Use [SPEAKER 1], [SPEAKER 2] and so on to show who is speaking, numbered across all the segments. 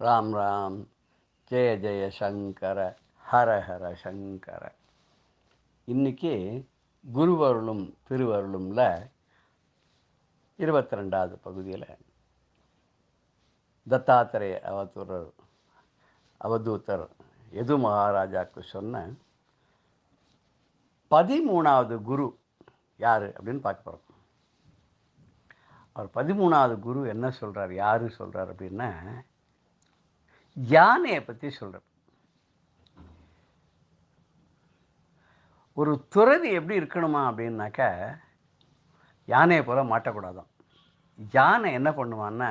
[SPEAKER 1] ராம் ராம் ஜெய ஜெய சங்கர ஹர ஹர சங்கர. இன்னைக்கு குருவருளும் திருவருளும்ல இருபத்தி ரெண்டாவது பகுதியில் தத்தாத்திரேய அவதூரர் அவதூத்தர் எது மகாராஜாவுக்கு சொன்ன பதிமூணாவது குரு யார் அப்படின்னு பார்க்க போகிறோம் அவர் பதிமூணாவது குரு என்ன சொல்கிறார் யார் சொல்கிறார் அப்படின்னா யானையை பற்றி சொல்கிறார் ஒரு துறவி எப்படி இருக்கணுமா அப்படின்னாக்கா யானையை போல் மாட்டக்கூடாதான். யானை என்ன பண்ணுவான்னா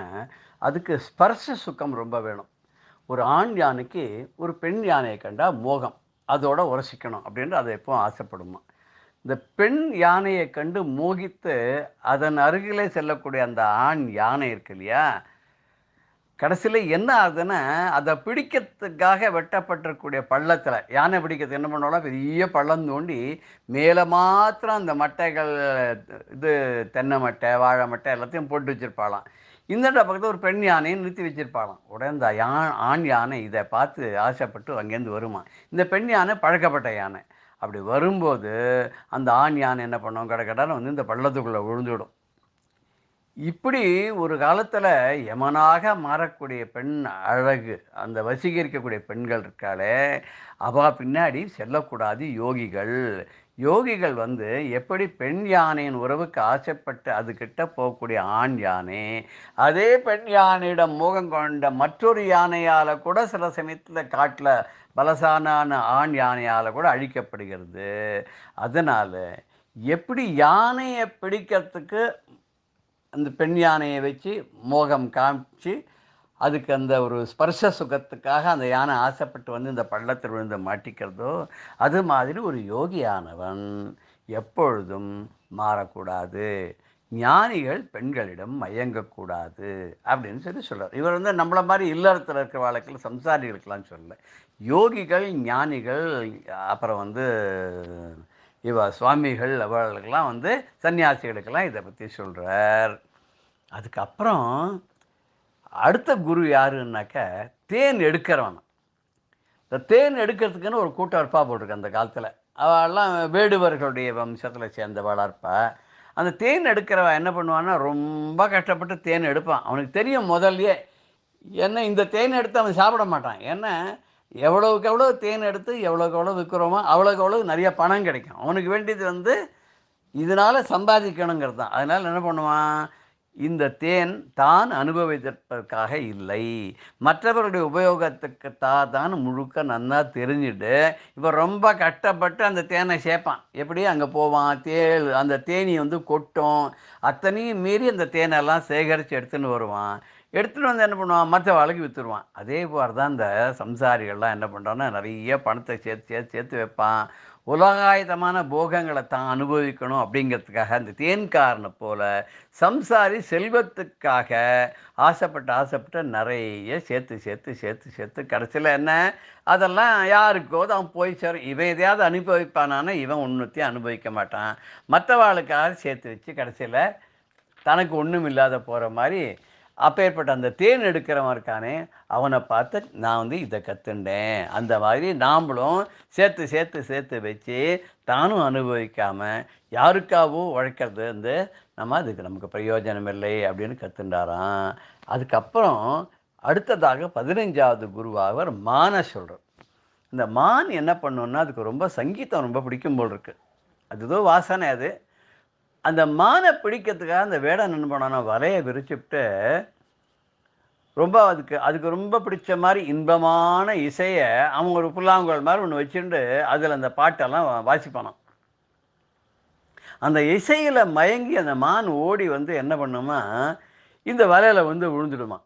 [SPEAKER 1] அதுக்கு ஸ்பர்ச சுக்கம் ரொம்ப வேணும். ஒரு ஆண் யானைக்கு ஒரு பெண் யானையை கண்டால் மோகம் அதோட உரசிக்கணும் அப்படின்ட்டு அதை எப்போ ஆசைப்படுமா. இந்த பெண் யானையை கண்டு மோகித்து அதன் அருகிலே செல்லக்கூடிய அந்த ஆண் யானை இருக்கு இல்லையா கடைசியில் என்ன ஆகுதுன்னா அதை பிடிக்கிறதுக்காக வெட்டப்பட்டிருக்கக்கூடிய பள்ளத்தில் யானை பிடிக்கிறது என்ன பண்ணுவோம்னா பெரிய பள்ளம் தோண்டி மேலே மாத்திரம் அந்த மட்டைகள் இது தென்னை மட்டை வாழை மட்டை எல்லாத்தையும் போட்டு வச்சுருப்பாளாம். இந்த பக்கத்தில் ஒரு பெண் யானையை நிறுத்தி வச்சிருப்பாளாம். உடனே இந்த யா ஆண் யானை இதை பார்த்து ஆசைப்பட்டு அங்கேருந்து வருமா? இந்த பெண் யானை பழக்கப்பட்ட யானை. அப்படி வரும்போது அந்த ஆண் யானை என்ன பண்ணும்? கடை கடான்னு வந்து இந்த பள்ளத்துக்குள்ளே விழுந்துவிடும் இப்படி ஒரு காலத்தில் யமனாக மாறக்கூடிய பெண் அழகு அந்த வசீகரிக்கக்கூடிய பெண்கள் இருக்காளே அவ பின்னாடி செல்லக்கூடாது யோகிகள். யோகிகள் வந்து எப்படி பெண் யானையின் உறவுக்கு ஆசைப்பட்டு அதுக்கிட்ட போகக்கூடிய ஆண் யானை அதே பெண் யானையிடம் மோகம் கொண்ட மற்றொரு யானையால் கூட சில சமயத்தில் காட்டில் பலசானான ஆண் யானையால் கூட அழிக்கப்படுகிறது. அதனால் எப்படி யானையை பிடிக்கிறதுக்கு அந்த பெண் யானையை வச்சு மோகம் காமிச்சு அதுக்கு அந்த ஒரு ஸ்பர்ச சுகத்துக்காக அந்த யானை ஆசைப்பட்டு வந்து இந்த பள்ளத்தில் விழுந்து மாட்டிக்கிறதோ அது மாதிரி ஒரு யோகியானவன் எப்பொழுதும் மாறக்கூடாது. ஞானிகள் பெண்களிடம் மயங்கக்கூடாது அப்படின்னு சொல்லி சொல்கிறார் இவர் வந்து நம்மளை மாதிரி இல்லறத்தில் இருக்கிற வாழ்க்கையில் சம்சாரிகளுக்கெல்லாம் சொல்லலை. யோகிகள் ஞானிகள் அப்புறம் வந்து இவ சுவாமிகள் அவர்களுக்கெல்லாம் வந்து சன்னியாசிகளுக்கெல்லாம் இதை பற்றி சொல்கிறார் அதுக்கப்புறம் அடுத்த குரு யாருன்னாக்க தேன் எடுக்கிறவன். இந்த தேன் எடுக்கிறதுக்குன்னு ஒரு கூட்டம் இருப்பா போட்டிருக்கு அந்த காலத்தில். அவெல்லாம் வேடுவர்களுடைய வம்சத்தில் சேர்ந்தவளாக இருப்பா. அந்த தேன் எடுக்கிறவன் என்ன பண்ணுவான்னா ரொம்ப கஷ்டப்பட்டு தேன் எடுப்பான். அவனுக்கு தெரியும் முதல்லையே. என்ன இந்த தேன் எடுத்து அவன் சாப்பிட மாட்டான். ஏன்னா எவ்வளோக்கு எவ்வளோ தேன் எடுத்து எவ்வளோக்கு எவ்வளோ விற்கிறோமோ அவ்வளோக்கு எவ்வளோ நிறைய பணம் கிடைக்கும். அவனுக்கு வேண்டியது வந்து இதனால் சம்பாதிக்கணுங்கிறது தான். அதனால் என்ன பண்ணுவான்? இந்த தேன் தான் அனுபவிப்பதற்காக இல்லை. மற்றவருடைய உபயோகத்துக்கு தான் தான் முழுக்க நன்னா தெரிஞ்சுட்டு இப்போ ரொம்ப கஷ்டப்பட்டு அந்த தேனை சேர்ப்பான் எப்படி? அங்கே போவான் தேள் அந்த தேனி வந்து கொட்டும். அத்தனையும் மீறி அந்த தேனெல்லாம் சேகரித்து எடுத்துன்னு வருவான். எடுத்துகிட்டு வந்து என்ன பண்ணுவான்? மற்ற வாழ்க்கை விற்றுருவான் அதே போல் தான் இந்த சம்சாரிகள்லாம் என்ன பண்ணுறான்னா நிறைய பணத்தை சேர்த்து சேர்த்து சேர்த்து வைப்பான். உலகாயுதமான போகங்களை தான் அனுபவிக்கணும் அப்படிங்கிறதுக்காக அந்த தேன்காரனை போல் சம்சாரி செல்வத்துக்காக ஆசைப்பட்டு ஆசைப்பட்டு நிறைய சேர்த்து சேர்த்து சேர்த்து சேர்த்து கடைசியில் என்ன? அதெல்லாம் யாருக்கோ தான் போய் சேரும். இவன் எதையாவது அனுபவிப்பானானா இவன் ஒன்றுத்தையும் அனுபவிக்க மாட்டான். மற்றவாளுக்காக சேர்த்து வச்சு கடைசியில் தனக்கு ஒன்றும் இல்லாத போகிற மாதிரி அப்பேற்பட்ட அந்த தேன் எடுக்கிறவன் இருக்கானே அவனை பார்த்து நான் வந்து இதை கற்றுண்டேன் அந்த மாதிரி நாம்களும் சேர்த்து சேர்த்து சேர்த்து வச்சு தானும் அனுபவிக்காமல் யாருக்காகவும் உழைக்கிறது வந்து நம்ம அதுக்கு நமக்கு பிரயோஜனம் இல்லை அப்படின்னு கற்றுண்டாராம் அதுக்கப்புறம் அடுத்ததாக பதினஞ்சாவது குருவாக மானை சொல்கிறார் இந்த மான் என்ன பண்ணுன்னா அதுக்கு ரொம்ப சங்கீதம் ரொம்ப பிடிக்கும் போல் இருக்குது அதுதோ வாசனை அது. அந்த மானை பிடிக்கிறதுக்காக அந்த வேடன் என்ன பண்ணானா வலையை விரிச்சுவிட்டு ரொம்ப அதுக்கு அதுக்கு ரொம்ப பிடிச்ச மாதிரி இன்பமான இசையை அவங்க ஒரு புல்லாங்குழல் மாதிரி ஒன்று வச்சுட்டு அதில் அந்த பாட்டெல்லாம் வாசிப்பானான் அந்த இசையில் மயங்கி அந்த மான் ஓடி வந்து என்ன பண்ணுமா இந்த வலையில் வந்து விழுந்துடுமா.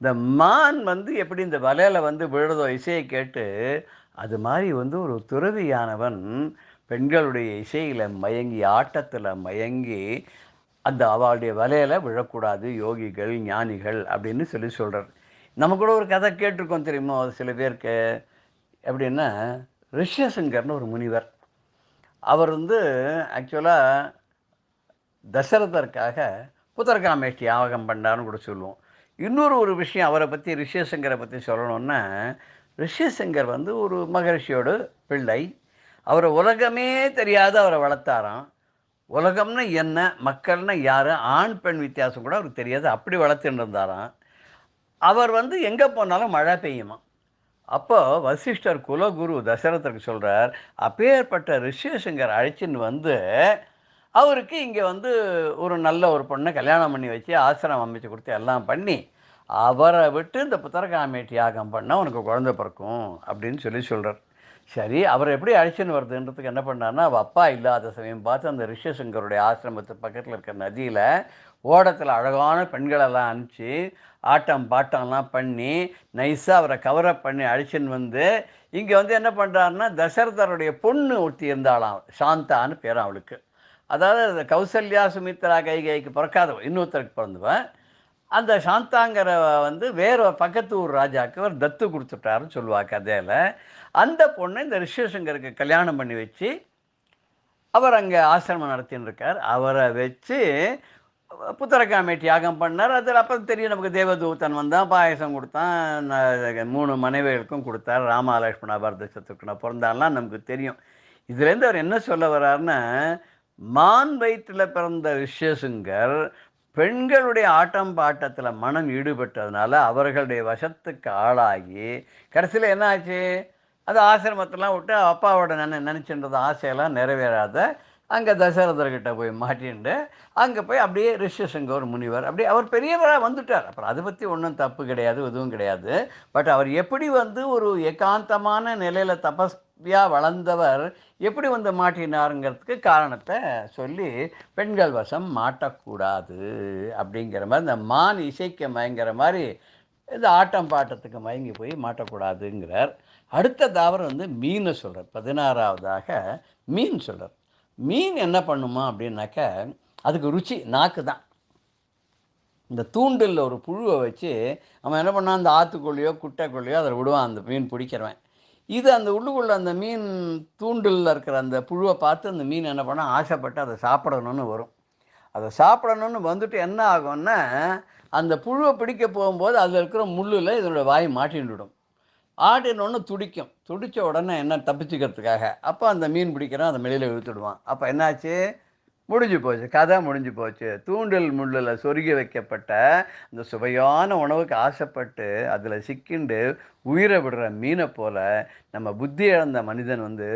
[SPEAKER 1] இந்த மான் வந்து எப்படி இந்த வலையில் வந்து விழுதோ இசையை கேட்டு அது மாதிரி வந்து ஒரு துறவியானவன் பெண்களுடைய இசையில் மயங்கி ஆட்டத்தில் மயங்கி அந்த அவளுடைய வலையில் விழக்கூடாது யோகிகள் ஞானிகள் அப்படின்னு சொல்லி சொல்கிறார் நம்ம கூட ஒரு கதை கேட்டிருக்கோம் தெரியுமா? சில பேருக்கு. எப்படின்னா ரிஷ்யசங்கர்னு ஒரு முனிவர். அவர் வந்து ஆக்சுவலாக தசரதற்காக புத்தரகாமேஷ்டி யாகம் பண்ணார்னு கூட சொல்லுவோம். இன்னொரு ஒரு விஷயம் அவரை பற்றி ரிஷியசங்கரை பற்றி சொல்லணுன்னா ரிஷியசங்கர் வந்து ஒரு மகரிஷியோட பிள்ளை. அவரை உலகமே தெரியாத அவரை வளர்த்தாராம். உலகம்னு என்ன மக்கள்னா யார் ஆண் பெண் வித்தியாசம் கூட அவருக்கு தெரியாது அப்படி வளர்த்துட்டு இருந்தாராம். அவர் வந்து எங்கே போனாலும் மழை பெய்யுமா அப்போ வசிஷ்டர் குலகுரு தசரதருக்கு சொல்கிறார் அப்பேற்பட்ட ரிஷிசங்கர் அழைச்சின்னு வந்து அவருக்கு இங்கே வந்து ஒரு நல்ல ஒரு பொண்ணை கல்யாணம் பண்ணி வச்சு ஆசிரமம் அமைச்சு கொடுத்து எல்லாம் பண்ணி அவரை விட்டு இந்த புத்தரகாமேட்டி யாகம் பண்ணால் உனக்கு குழந்தை பிறக்கும் அப்படின்னு சொல்லி சொல்கிறார் சரி அவர் எப்படி அழைச்சின்னு வருதுன்றதுக்கு என்ன பண்ணார்னா அவள் அப்பா இல்லாத சமயம் பார்த்து அந்த ரிஷசங்கருடைய ஆசிரமத்து பக்கத்தில் இருக்கிற நதியில் ஓடத்தில் அழகான பெண்களெல்லாம் அனுப்பிச்சு ஆட்டம் பாட்டம்லாம் பண்ணி நைஸாக அவரை கவரப் பண்ணி அழைச்சின்னு வந்து இங்கே வந்து என்ன பண்ணுறாருன்னா தசரதருடைய பொண்ணு ஒருத்தி இருந்தாளாம் சாந்தான்னு பேர் அவளுக்கு. அதாவது கௌசல்யா சுமித்ரா கைகைக்கு பிறக்காதவ இன்னொருத்தருக்கு பிறந்தவன். அந்த சாந்தாங்கிற வந்து வேறு பக்கத்து ஊர் ராஜாவுக்கு அவர் தத்து கொடுத்துட்டாருன்னு சொல்லுவா கதையில். அந்த பொண்ணை இந்த ரிஷிசங்கருக்கு கல்யாணம் பண்ணி வச்சு அவர் அங்கே ஆசிரமம் நடத்தின்னு இருக்கார் அவரை வச்சு புத்தரகாமேட்டி யாகம் பண்ணார். அதில் அப்போ தெரியும் நமக்கு தேவதூத்தன் வந்தான் பாயசம் கொடுத்தான் மூணு மனைவிகளுக்கும் கொடுத்தார். ராமலட்சுமண பரத சத்ருக்னா பிறந்தாலாம் நமக்கு தெரியும். இதுலேருந்து அவர் என்ன சொல்ல வர்றாருன்னா மான் வயிற்றில் பிறந்த ரிஷியசுங்கர் பெண்களுடைய ஆட்டம் பாட்டத்தில் மனம் ஈடுபட்டதுனால அவர்களுடைய வசத்துக்கு ஆளாகி கடைசியில் என்ன ஆச்சு? அது ஆசிரமத்தெல்லாம் விட்டு அப்பாவோட நினை நினச்சின்றது ஆசையெல்லாம் நிறைவேறாத அங்கே தசரதர்கிட்ட போய் மாட்டின்ட்டு அங்கே போய் அப்படியே ரிஷியசங்கர் முனிவர் அப்படியே அவர் பெரியவராக வந்துட்டார். அப்புறம் அதை பற்றி ஒன்றும் தப்பு கிடையாது எதுவும் கிடையாது. பட் அவர் எப்படி வந்து ஒரு ஏகாந்தமான நிலையில் தபஸ்வியாக வளர்ந்தவர் எப்படி வந்து மாட்டினாருங்கிறதுக்கு காரணத்தை சொல்லி பெண்கள் வசம் மாட்டக்கூடாது அப்படிங்கிற மாதிரி இந்த மான் இசைக்க மயங்கிற மாதிரி இந்த ஆட்டம் பாட்டத்துக்கு மயங்கி போய் மாட்டக்கூடாதுங்கிறார். அடுத்த தாவரம் வந்து மீனை சொல்கிறார் பதினாறாவதாக மீன் சொல்கிறார் மீன் என்ன பண்ணுமா அப்படின்னாக்க அதுக்கு ருச்சி நாக்கு தான். இந்த தூண்டில் ஒரு புழுவை வச்சு அவன் என்ன பண்ணான்? அந்த ஆற்றுக்குள்ளையோ குட்டைக்குள்ளையோ அதில் விடுவான் அந்த மீன் பிடிக்கிறவன். இது அந்த உள்ளுக்குள்ளே அந்த மீன் தூண்டில் இருக்கிற அந்த புழுவை பார்த்து அந்த மீன் என்ன பண்ணால் ஆசைப்பட்டு அதை சாப்பிடணும்னு வரும். அதை சாப்பிடணும்னு வந்துட்டு என்ன ஆகும்னா அந்த புழுவை பிடிக்க போகும்போது அதில் இருக்கிற முள்ளில் இதனுடைய வாய் மாட்டின்னுடும் ஆடினோன்னு துடிக்கும். துடித்த உடனே என்ன தப்பிச்சுக்கிறதுக்காக? அப்போ அந்த மீன் பிடிக்கிறான் அந்த வெளியில் இழுத்துடுவான். அப்போ என்னாச்சு? முடிஞ்சு போச்சு கதை முடிஞ்சு போச்சு. தூண்டில் முள்ளில் சொருகி வைக்கப்பட்ட அந்த சுவையான உணவுக்கு ஆசைப்பட்டு அதில் சிக்கிண்டு உயிரை விடுற மீனை போல் நம்ம புத்தி இழந்த மனிதன் வந்து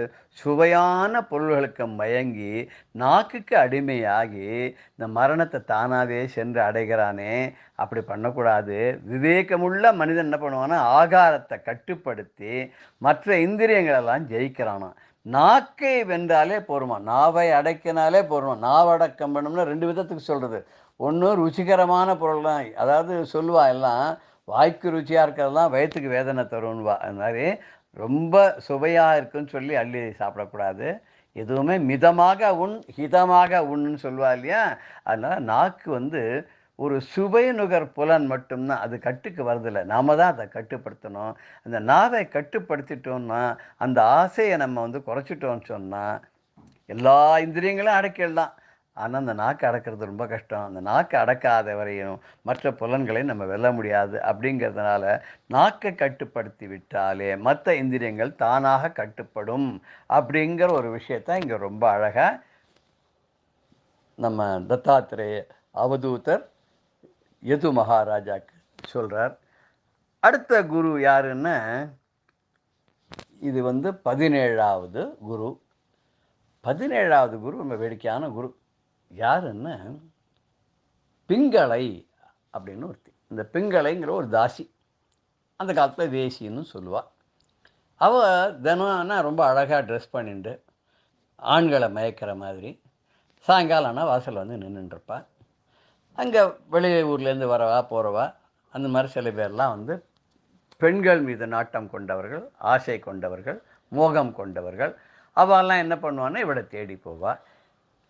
[SPEAKER 1] சுவையான பொருள்களுக்கு மயங்கி நாக்குக்கு அடிமையாகி இந்த மரணத்தை தானாகவே சென்று அடைகிறானே அப்படி பண்ணக்கூடாது. விவேகமுள்ள மனிதன் என்ன பண்ணுவான்னா ஆகாரத்தை கட்டுப்படுத்தி மற்ற இந்திரியங்களெல்லாம் ஜெயிக்கிறானோ நாக்கை வென்றாலே போருமா? நாவை அடைக்கினாலே போருமா? நாவடக்கம் பண்ணணும்னா ரெண்டு விதத்துக்கு சொல்கிறது ஒன்று ருச்சிகரமான பொருள் தான் அதாவது சொல்லுவா எல்லாம் வாய்க்கு ருச்சியாக இருக்கிறதெல்லாம் வயிற்றுக்கு வேதனை தரும்வா அது மாதிரி ரொம்ப சுவையாக இருக்குன்னு சொல்லி அள்ளி சாப்பிடக்கூடாது. எதுவுமே மிதமாக உண் ஹிதமாக உண்ணுன்னு சொல்லுவா இல்லையா? அதனால் நாக்கு வந்து ஒரு சுவை நுகர் புலன் மட்டும்தான் அது கட்டுக்கு வரதில்லை. நாம தான் அதை கட்டுப்படுத்தணும். அந்த நாவை கட்டுப்படுத்திட்டோம்னா அந்த ஆசையை நம்ம வந்து குறைச்சிட்டோம்னு சொன்னால் எல்லா இந்திரியங்களும் அடக்கிடலாம் ஆனால் அந்த நாக்கு அடக்கிறது ரொம்ப கஷ்டம். அந்த நாக்கு அடக்காத வரையும் மற்ற புலன்களை நம்ம வெல்ல முடியாது. அப்படிங்கிறதுனால நாக்கை கட்டுப்படுத்தி விட்டாலே மற்ற இந்திரியங்கள் தானாக கட்டுப்படும். அப்படிங்கிற ஒரு விஷயத்தை இங்கே ரொம்ப அழகாக நம்ம தத்தாத்திரேய அவதூதர் யது மகாராஜாக்கு சொல்கிறார் அடுத்த குரு யாருன்னா? இது வந்து பதினேழாவது குரு. பதினேழாவது குரு ரொம்ப வேடிக்கையான குரு. யாருன்னா? பிங்களை அப்படின்னு ஒருத்தி. இந்த பிங்களைங்கிற ஒரு தாசி. அந்த காலத்தில் வேசின்னு சொல்லுவாள் அவள் தினம்னா ரொம்ப அழகாக ட்ரெஸ் பண்ணிட்டு ஆண்களை மயக்கிற மாதிரி சாயங்காலம் ஆனால் வாசலில் வந்து நின்றுட்டுருப்பாள் அங்கே வெளியூர்லேருந்து வரவா போகிறவா அந்த மாதிரி சில பேர்லாம் வந்து பெண்கள் மீது நாட்டம் கொண்டவர்கள் ஆசை கொண்டவர்கள் மோகம் கொண்டவர்கள் அவெல்லாம் என்ன பண்ணுவான்னா இவளை தேடி போவா.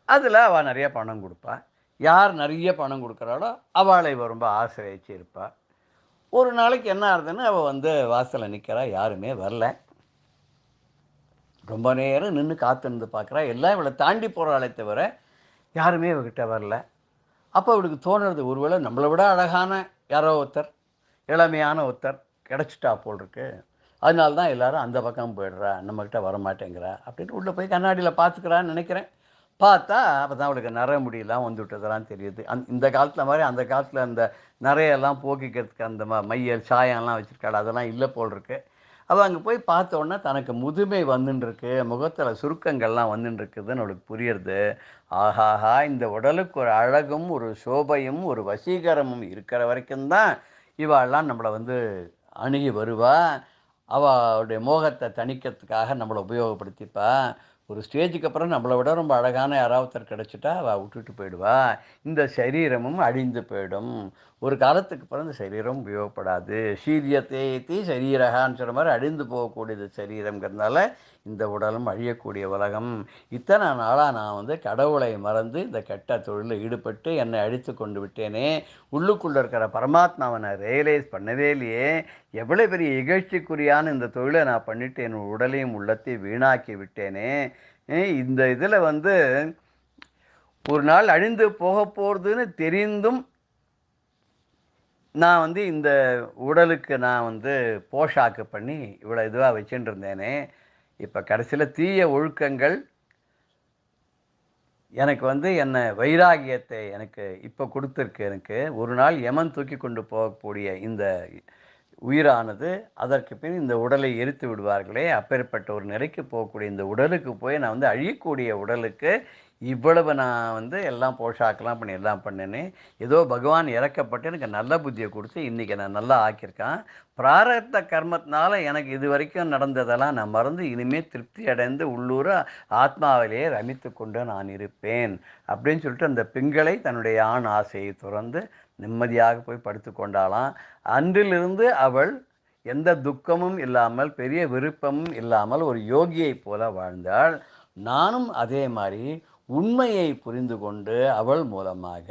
[SPEAKER 1] அதில் அவள் நிறைய பணம் கொடுப்பா. யார் நிறைய பணம் கொடுக்குறாளோ அவளை இவ ரொம்ப ஆசிரியச்சு இருப்பா. ஒரு நாளைக்கு என்ன ஆகுதுன்னு அவள் வந்து வாசலில் நிற்கிறா யாருமே வரல. ரொம்ப நேரம் நின்று காத்திருந்து பார்க்குறா எல்லாம் இவளை தாண்டி போகிறாளே தவிர யாருமே இவகிட்ட வரல. அப்போ அவளுக்கு தோணுறது ஒருவேளை நம்மளை விட அழகான யாரோ ஒருத்தர் இளமையான ஒருத்தர் கிடச்சிட்டா போல் இருக்கு அதனால தான் எல்லாரும் அந்த பக்கம் போயிடுறா நம்மக்கிட்ட வர மாட்டேங்கிறா அப்படின்னு உள்ளே போய் கண்ணாடியில் பார்த்துக்கிறான்னு நினைக்கிறேன். பார்த்தா அப்போ தான் அவளுக்கு நர முடியெல்லாம் வந்து விட்டதெல்லாம் தெரியுது. அந் இந்த காலத்தில் மாதிரி அந்த காலத்தில் அந்த நிறையெல்லாம் போக்கிக்கிறதுக்கு அந்த ம மையல் சாயம்லாம் வச்சுருக்காள். அதெல்லாம் இல்லை போல் இருக்குது அவள் அங்கே போய் பார்த்தோன்னே தனக்கு முதுமை வந்துட்டுருக்கு முகத்தில் சுருக்கங்கள்லாம் வந்துட்டுருக்குதுன்னு அவளுக்கு புரியுறது. ஆஹாஹா இந்த உடலுக்கு ஒரு அழகும் ஒரு சோபையும் ஒரு வசீகரமும் இருக்கிற வரைக்கும் தான் இவாள்லாம் நம்மளை வந்து அணுகி வருவா. அவளுடைய மோகத்தை தணிக்கிறதுக்காக நம்மளை உபயோகப்படுத்திப்பா. ஒரு ஸ்டேஜுக்கு அப்புறம் நம்மளை விட ரொம்ப அழகான யாராவது கிடச்சிட்டா அவள் விட்டுட்டு போயிடுவா. இந்த சரீரமும் அழிந்து போயிடும். ஒரு காலத்துக்கு பிறந்த சரீரம் உபயோகப்படாது. சீரியத்தை தீ சரீரகான்னு சொல்கிற மாதிரி அழிந்து போகக்கூடியது சரீரங்கிறதுனால இந்த உடலும் அழியக்கூடிய உலகம். இத்தனை நாளாக நான் வந்து கடவுளை மறந்து இந்த கெட்ட தொழிலில் ஈடுபட்டு என்னை அழித்து கொண்டு விட்டேனே. உள்ளுக்குள்ளே இருக்கிற பரமாத்மாவை நான் ரியலைஸ் பண்ணவே இல்லையே. எவ்வளோ பெரிய இகழ்ச்சிக்குரியான இந்த தொழிலை நான் பண்ணிட்டு என் உடலையும் உள்ளத்தையும் வீணாக்கி விட்டேனே. இந்த இதில் வந்து ஒரு நாள் அழிந்து போக போகிறதுன்னு தெரிந்தும் நான் வந்து இந்த உடலுக்கு நான் வந்து போஷாக்கு பண்ணி இவ்வளோ இதுவாக வச்சுட்டு இருந்தேனே இப்போ கடைசியில் தீய ஒழுக்கங்கள் எனக்கு வந்து என்ன வைராகியத்தை எனக்கு இப்போ கொடுத்துருக்கு எனக்கு. ஒரு நாள் யமன் தூக்கி கொண்டு போகக்கூடிய இந்த உயிரானது அதற்கு பின் இந்த உடலை எரித்து விடுவார்களே. அப்பேற்பட்ட ஒரு நிலைக்கு போகக்கூடிய இந்த உடலுக்கு போய் நான் வந்து அழியக்கூடிய உடலுக்கு இவ்வளவு நான் வந்து எல்லாம் போஷாக்கெல்லாம் பண்ணி எல்லாம் பண்ணினேன் ஏதோ பகவான் இறக்கப்பட்டு எனக்கு நல்ல புத்தியை கொடுத்து இன்றைக்கி நான் நல்லா ஆக்கியிருக்கான். பிராரத்த கர்மத்தினால எனக்கு இது வரைக்கும் நடந்ததெல்லாம் நான் மறந்து இனிமேல் திருப்தி அடைந்து உள்ளூர ஆத்மாவிலேயே ரமித்து கொண்டு நான் இருப்பேன் அப்படின்னு சொல்லிட்டு அந்த பெண்களை தன்னுடைய ஆண் ஆசையை துறந்து நிம்மதியாக போய் படுத்து கொண்டாளாம். அன்றிலிருந்து அவள் எந்த துக்கமும் இல்லாமல் பெரிய விருப்பமும் இல்லாமல் ஒரு யோகியைப் போல வாழ்ந்தாள். நானும் அதே மாதிரி உண்மையை புரிந்து கொண்டு அவள் மூலமாக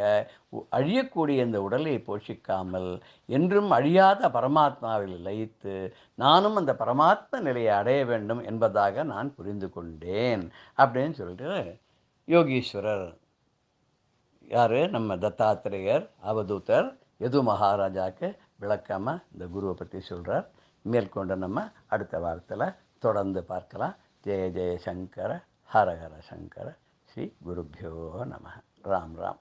[SPEAKER 1] அழியக்கூடிய இந்த உடலை போஷிக்காமல் என்றும் அழியாத பரமாத்மாவில் லயித்து நானும் அந்த பரமாத்ம நிலையை அடைய வேண்டும் என்பதாக நான் புரிந்து கொண்டேன் அப்படின்னு சொல்லிட்டு யோகீஸ்வரர் யார்? நம்ம தத்தாத்திரேயர் அவதூத்தர் எது மகாராஜாக்கு விளக்காம இந்த குருவை பற்றி சொல்கிறார் மேற்கொண்டு நம்ம அடுத்த வாரத்தில் தொடர்ந்து பார்க்கலாம். ஜெய ஜெய சங்கர ஹரஹர சங்கர. ஸ்ரீ குருப்பியோ நம ராம் ராம்